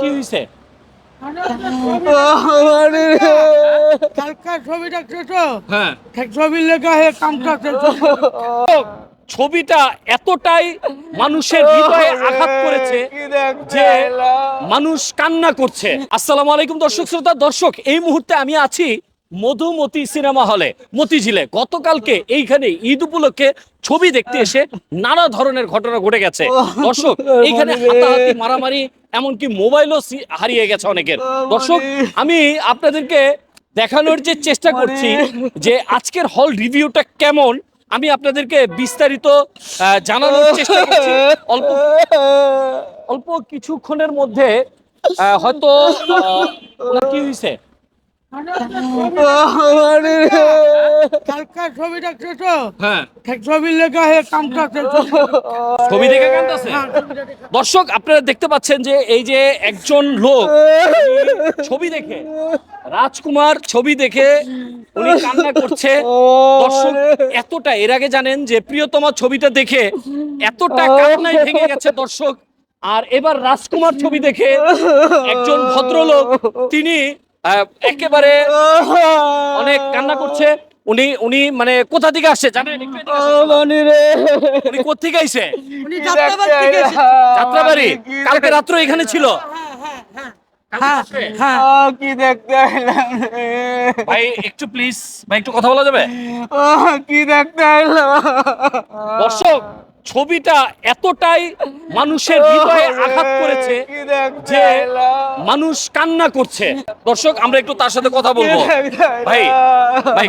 কি হয়েছে হ্যাঁ। ছবিটা এতটাই মানুষের হৃদয়ে আঘাত করেছে যে মানুষ কান্না করছে। আসসালামু আলাইকুম দর্শক শ্রোতা। দর্শক এই মুহূর্তে আমি আছি মধুমতি সিনেমা হলে। মতিঝিলে গতকালকে এইখানে ঈদ উপলক্ষে ছবি দেখতে এসে নানা ধরনের ঘটনা ঘটে গেছে। দর্শক এইখানে হাতাহাতি মারামারি এমনকি মোবাইলও হারিয়ে গেছে অনেকের। দর্শক আমি আপনাদেরকে দেখানোর যে চেষ্টা করছি যে আজকের হল রিভিউটা কেমন আমি আপনাদেরকে বিস্তারিত জানানোর চেষ্টা করছি। অল্প অল্প কিছুক্ষণের মধ্যে হয়তো কি হয়েছে দর্শক, আপনারা দেখতে পাচ্ছেন যে এই যে একজন লোক, ছবি দেখে, রাজকুমার ছবি দেখে উনি কান্না করছে। দর্শক, এতটা, এর আগে জানেন যে প্রিয়তমা ছবিটা দেখে এতটা কান্নায় ভেঙে গেছে দর্শক। আর এবার রাজকুমার ছবি দেখে একজন ভদ্রলোক, তিনি একেবারে অনেক কান্না করছে। উনি উনি মানে কোথা থেকে আসছে জানেন। উনি কোথেকে আইছে? উনি যাত্রাবাড়ি এসেছে। যাত্রাবাড়ি? কালকে রাত্র এখানে ছিল? হ্যাঁ হ্যাঁ কি দেখতে এলাম ভাই একটু প্লিজ ভাই একটু কথা বলা যাবে? কি দেখতে এলাম। দর্শক ছবিটা এতটাই মানুষের হৃদয়ে আঘাত করেছে যে মানুষ কান্না করছে। দর্শক আমরা একটু তার সাথে কথা বলব। ভাই ভাই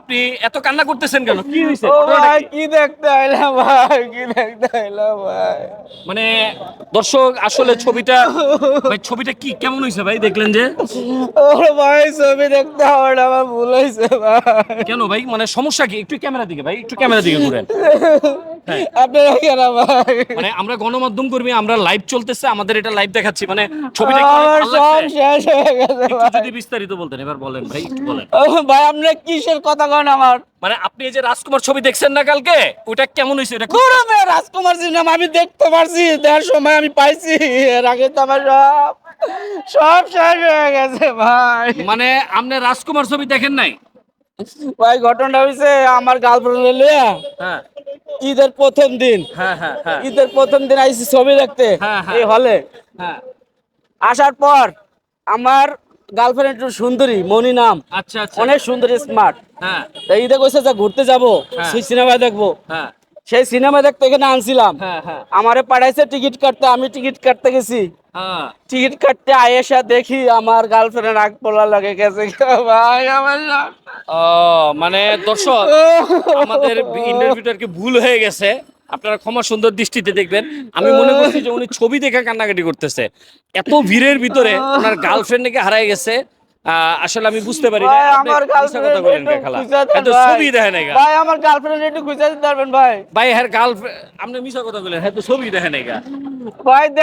আপনি এত কান্না করতেছেন কেন? কি ঘটনাটা ভাই কি? দেখতে এলাম ভাই কি দেখতে এলাম ভাই। মানে দর্শক আসলে ছবিটা ভাই ছবিটা কি কেমন হয়েছে ভাই? দেখলেন যে? ও ভাই ছবি দেখতে না আমার ভুল হয়েছে ভাই। কেন ভাই? মানে সমস্যা কি? একটু ক্যামেরা দিকে ভাই একটু ক্যামেরা দিকে ঘুরেন। আপনারা কেন ভাই মানে আমরা গণমাধ্যম কর্মী আমরা লাইভ চলতেছে আমাদের এটা লাইভ দেখাচ্ছি। মানে ছবিটা সব শেষ হয়ে গেছে যদি বিস্তারিত বলতেন এবার বলেন ভাই বলেন। ভাই আপনি কিসের কথা কন আমার? মানে আপনি এই যে রাজকুমার ছবি দেখছেন না কালকে? ওটা কেমন হয়েছে? এটা গরমে রাজকুমার সিনেমা আমি দেখতে পারছি দেড় সময় আমি পাইছি এর আগে তো আমার সব সব শেষ হয়ে গেছে ভাই। মানে আপনি রাজকুমার ছবি দেখেন নাই? ভাই ঘটনাটা হয়েছে আমার গার্লফ্রেন্ড হ্যাঁ। ঈদের প্রথম দিন। হ্যাঁ হ্যাঁ হ্যাঁ। ঈদের প্রথম দিন আইসি ছবি দেখতে। এই হলে। আসার পর আমার গার্লফ্রেন্ড একটু সুন্দরী মনি নাম। আচ্ছা আচ্ছা। অনেক সুন্দরী স্মার্ট হ্যাঁ। ঈদে কইছে যে ঘুরতে যাব। সিনেমা দেখব। সেই সিনেমা দেখতে এখানে আনছিলাম। হ্যাঁ হ্যাঁ। আমারে পাঠাইছে টিকিট কাটতে আমি টিকিট কাটতে গেছি। হ্যাঁ। টিকিট কাটতে আয়েশা দেখি আমার গার্লফ্রেন্ড আগ পোলা লাগে গেছে। ভাই আমার ও মানে দর্শক আমাদের ইন্টারভিউটা আর কি ভুল হয়ে গেছে। আপনারা ক্ষমা সুন্দর দৃষ্টিতে দেখবেন। আমি মনে করছি যে উনি ছবি দেখে কান্নাকাটি করতেছে। এত ভিড়ের ভিতরে ওনার গার্লফ্রেন্ডকে হারায় গেছে। আসলে আমি বুঝতে পারি না। আমার গার্লফ্রেন্ড বলেন খালা? এত ছবি দেখে নাই ভাই আমার গার্লফ্রেন্ড একটু খুঁজে দিতে পারবেন ভাই। ভাই হ্যাঁ গার্লফ্রেন্ড আপনি মিশা কথা বলেন হ্যাঁ তো ছবি দেখে নাই ভাই দেখ